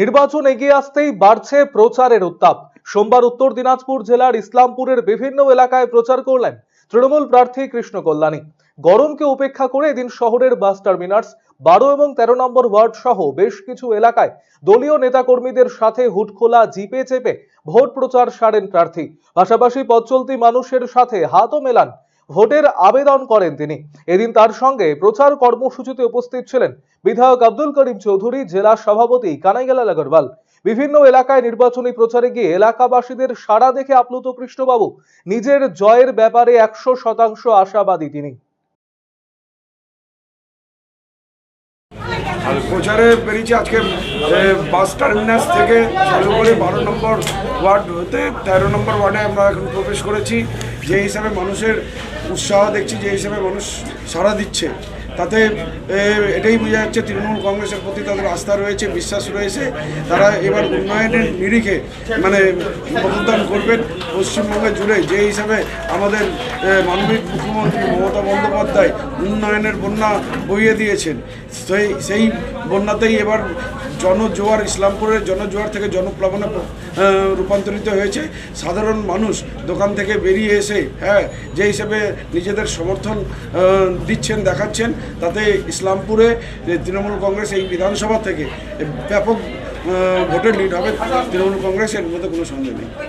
নির্বাচন এগিয়ে আসতেই বাড়ছে প্রচারের উত্তাপ। সোমবার উত্তর দিনাজপুর জেলার ইসলামপুরের বিভিন্ন এলাকায় প্রচার করলেন তৃণমূল প্রার্থী কৃষ্ণ কল্যাণী। গরমকে উপেক্ষা করে এদিন শহরের বাস টার্মিনাস, বারো এবং তেরো নম্বর ওয়ার্ড সহ বেশ কিছু এলাকায় দলীয় নেতাকর্মীদের সাথে হুটখোলা, জিপে চেপে ভোট প্রচার সারেন প্রার্থী। পাশাপাশি পথ মানুষের সাথে হাতও মেলান ভোটের আবেদন করেন তিনি। এদিন তার সঙ্গে প্রচার কর্মসূচিতে উপস্থিত ছিলেন বিধায়ক আব্দুল করিম চৌধুরী, জেলা সভাপতি কানাইলাল আগরওয়াল। বিভিন্ন এলাকায় নির্বাচনী প্রচারে গিয়ে এলাকাবাসীদের সাড়া দেখে আপ্লুত কৃষ্ণবাবু। নিজের জয়ের ব্যাপারে একশো শতাংশ আশাবাদী তিনি। প্রচারে বেরিয়েছে আজকে বাস টার্মিনাস থেকে চালু করে বারো নম্বর ওয়ার্ড হতে তেরো নম্বর ওয়ার্ডে আমরা এখন প্রবেশ করেছি। যে হিসাবে মানুষের উৎসাহ দেখছি, যে হিসাবে মানুষ সাড়া দিচ্ছে, তাতে এটাই বোঝা যাচ্ছে তৃণমূল কংগ্রেসের প্রতি তাদের আস্থা রয়েছে, বিশ্বাস রয়েছে। তারা এবার উন্নয়নের নিরিখে মানে মতদান করবেন পশ্চিমবঙ্গে জুড়ে। যে হিসাবে আমাদের মাননীয় মুখ্যমন্ত্রী মমতা বন্দ্যোপাধ্যায় উন্নয়নের বন্যা বইয়ে দিয়েছেন, সেই সেই বন্যাতেই এবার জনজোয়ার, ইসলামপুরের জনজোয়ার থেকে জনপ্লাবনে রূপান্তরিত হয়েছে। সাধারণ মানুষ দোকান থেকে বেরিয়ে এসে হ্যাঁ যে হিসেবে নিজেদের সমর্থন দিচ্ছেন, দেখাচ্ছেন, তাতে ইসলামপুরে তৃণমূল কংগ্রেস এই বিধানসভা থেকে ব্যাপক ভোটের লিড হবে, তৃণমূল কংগ্রেসের মধ্যে কোনো সন্দেহ নেই।